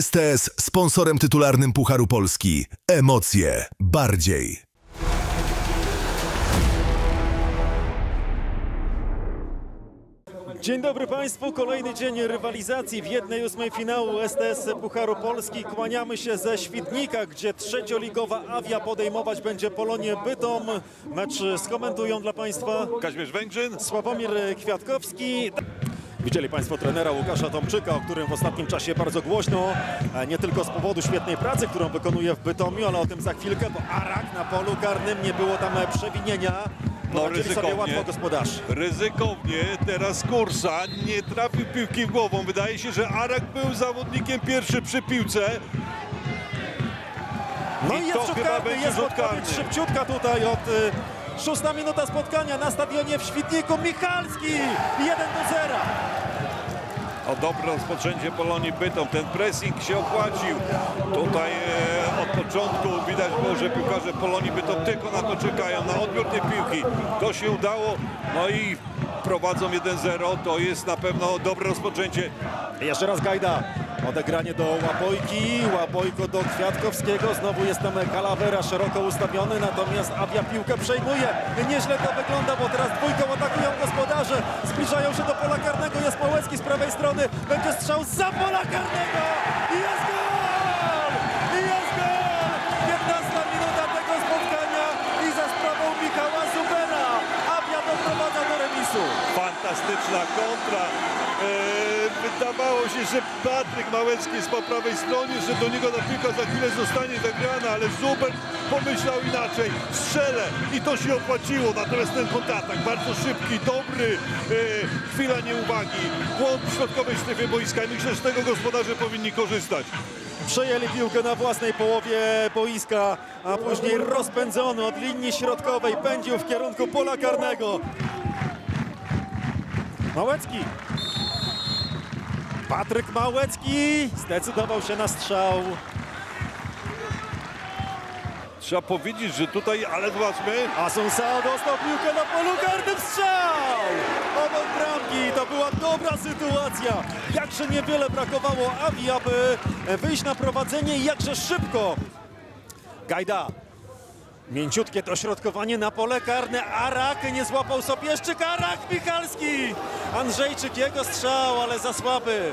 STS sponsorem tytularnym Pucharu Polski. Emocje bardziej. Dzień dobry Państwu, kolejny dzień rywalizacji w jednej ósmej finału STS Pucharu Polski. Kłaniamy się ze Świdnika, gdzie trzecioligowa Awia podejmować będzie Polonię Bytom. Mecz skomentują dla Państwa Kazimierz Węgrzyn. Sławomir Kwiatkowski. Widzieli Państwo trenera Łukasza Tomczyka, o którym w ostatnim czasie bardzo głośno, e, nie tylko z powodu świetnej pracy, którą wykonuje w Bytomiu, ale o tym za chwilkę, bo Arak na polu karnym nie było tam e, przewinienia. No ryzykownie. łatwo. Ryzykownie. Teraz Kursa nie trafił piłki w głową. Wydaje się, że Arak był zawodnikiem pierwszy przy piłce. No I i to jest rzut karny, jest rzut karny. szybciutka tutaj od y, szósta minuta spotkania na stadionie w Świdniku. Michalski 1 do 0. O dobre rozpoczęcie Polonii Bytom. Ten pressing się opłacił. Tutaj e, od początku widać było, że piłkarze Polonii Bytom tylko na to czekają, na odbiór tej piłki. To się udało. No i prowadzą 1-0. To jest na pewno dobre rozpoczęcie. Jeszcze raz Gajda. Odegranie do Łapojki, Łapojko do Kwiatkowskiego. Znowu jest tam Calavera szeroko ustawiony, natomiast Avia piłkę przejmuje. Nieźle to wygląda, bo teraz dwójką atakują gospodarze. Zbliżają się do pola karnego. Jest Małecki z prawej strony. Będzie strzał za pola karnego. Jest gol! I jest gol! 15 minuta tego spotkania i za sprawą Michała Zubera. Avia doprowadza do remisu. Fantastyczna kontra. Eee, wydawało się, że Patryk Małecki jest po prawej stronie, że do niego ta piłka za chwilę zostanie zagrana, ale Zuber pomyślał inaczej. Strzelę i to się opłaciło. Natomiast ten kontratak bardzo szybki, dobry. Eee, chwila nieuwagi. Błąd w środkowej strefie boiska i myślę, że z tego gospodarze powinni korzystać. Przejęli piłkę na własnej połowie boiska, a później rozpędzony od linii środkowej pędził w kierunku pola karnego. Małecki. Patryk Małecki zdecydował się na strzał. Trzeba powiedzieć, że tutaj, ale zobaczmy, Asunsao dostał piłkę na polu karnym strzał! Obok bramki to była dobra sytuacja. Jakże niewiele brakowało Avi, aby wyjść na prowadzenie i jakże szybko. Gajda. Mięciutkie dośrodkowanie na pole karne. Arak nie złapał Sopieszczyk. Arak Michalski. Andrzejczyk jego strzał, ale za słaby.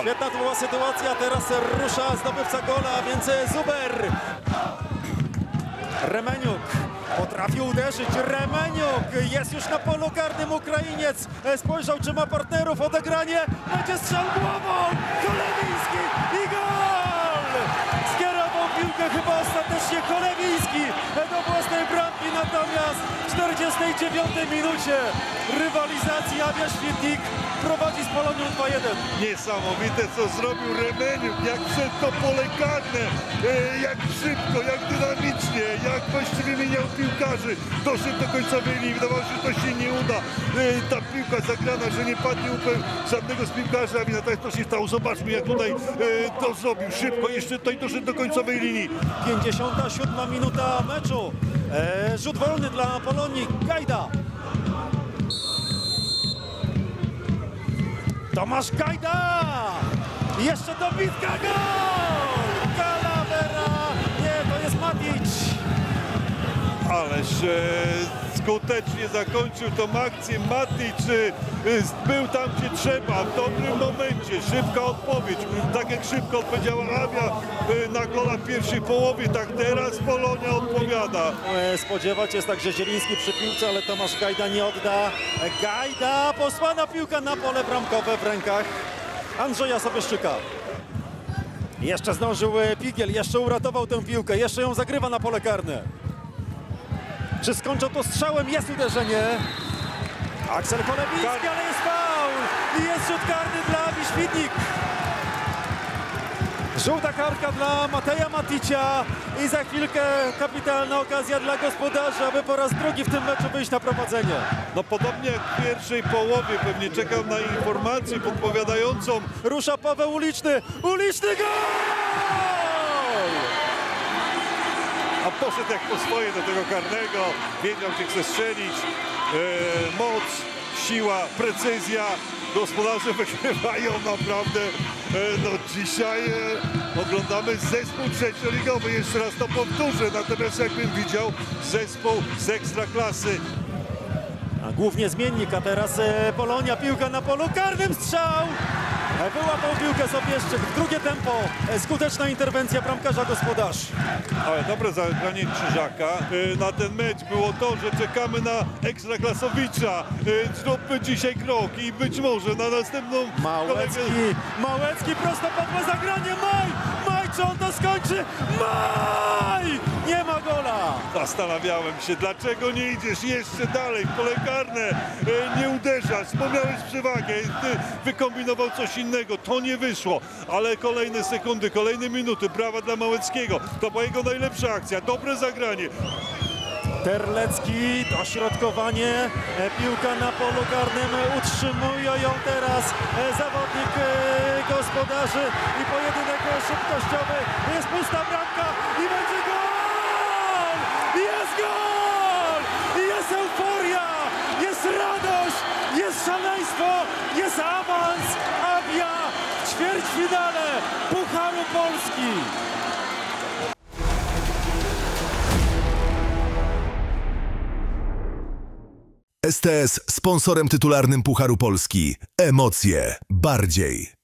Świetna to była sytuacja. Teraz rusza zdobywca gola, więc Zuber. Remeniuk potrafił uderzyć. Remeniuk jest już na polu karnym Ukrainiec. Spojrzał, czy ma partnerów. Odegranie. Będzie strzał głową. Kolewiński i gol! Piłkę chyba ostatecznie Kolewiński do własnej bramki. Natomiast w 49 minucie rywalizacji Awia Świetnik prowadzi z Polonią 2-1. Niesamowite, co zrobił Remeniuk, jak przed to pole karne, e, jak szybko, jak dynamicznie, właściwie mieniał piłkarzy. Doszedł do końcowej linii, wydawało się, że to się nie uda. E, Ta piłka zagrana, że nie padnie upę żadnego z piłkarzy, a tak to się stało. Zobaczmy, jak tutaj e, to zrobił szybko, jeszcze tutaj doszedł do końcowej linii. 57 minuta meczu. E, rzut wolny dla Polonii. Gajda. Tomasz Gajda. Jeszcze dobitka. Gol! Ależ e, skutecznie zakończył tą akcję. Matic e, był tam, gdzie trzeba, w dobrym momencie. Szybka odpowiedź. Tak jak szybko odpowiedziała Awia e, na gola w pierwszej połowie, tak teraz Polonia odpowiada. E, Spodziewać jest także Zieliński przy piłce, ale Tomasz Gajda nie odda. Gajda, posłana piłka na pole bramkowe w rękach Andrzeja Sobieszczyka. Jeszcze zdążył e, Pigiel, jeszcze uratował tę piłkę, jeszcze ją zagrywa na pole karne. Czy skończą to strzałem? Jest uderzenie. Aksel Kolewiński, ale jest faul! I jest rzut karny dla Awi Świdnik. Żółta kartka dla Mateja Maticia i za chwilkę kapitalna okazja dla gospodarzy, aby po raz drugi w tym meczu wyjść na prowadzenie. No podobnie jak w pierwszej połowie, pewnie czekał na informację podpowiadającą. Rusza Paweł Uliczny. Uliczny gol! Poszedł jak po swoje do tego karnego. Wiedział, gdzie chce strzelić. E, moc, siła, precyzja. Gospodarze wygrywają naprawdę. E, No dzisiaj e, oglądamy zespół trzecioligowy. Jeszcze raz to powtórzę. Natomiast jakbym widział zespół z ekstraklasy. Głównie zmiennik, a teraz e, Polonia, piłka na polu karnym, strzał! E, Wyłapał piłkę Sobieszczyk, drugie tempo, e, skuteczna interwencja bramkarza gospodarzy. Ale dobre zagranie Krzyżaka na ten mecz było to, że czekamy na ekstraklasowicza. Zróbmy dzisiaj krok i być może na następną Małecki, Małecki, prostopadłe zagranie, Maj! Maj, czy on to skończy? Maj! Nie ma gola! Zastanawiałem się, dlaczego nie idziesz jeszcze dalej w pole karne, e, nie uderzasz, bo miałeś przewagę, ty wykombinował coś innego, to nie wyszło, ale kolejne sekundy, kolejne minuty, brawa dla Małeckiego, to była jego najlepsza akcja, dobre zagranie, Terlecki, dośrodkowanie, e, piłka na polu karnym, utrzymuje ją teraz e, zawodnik e, gospodarzy i pojedynek szybkościowy, jest pusta bramka i będzie gol! Jest gol! Jest euforia, jest radość, jest szaleństwo, jest awans! Avia w ćwierćfinale Pucharu Polski. STS sponsorem tytularnym Pucharu Polski. Emocje bardziej.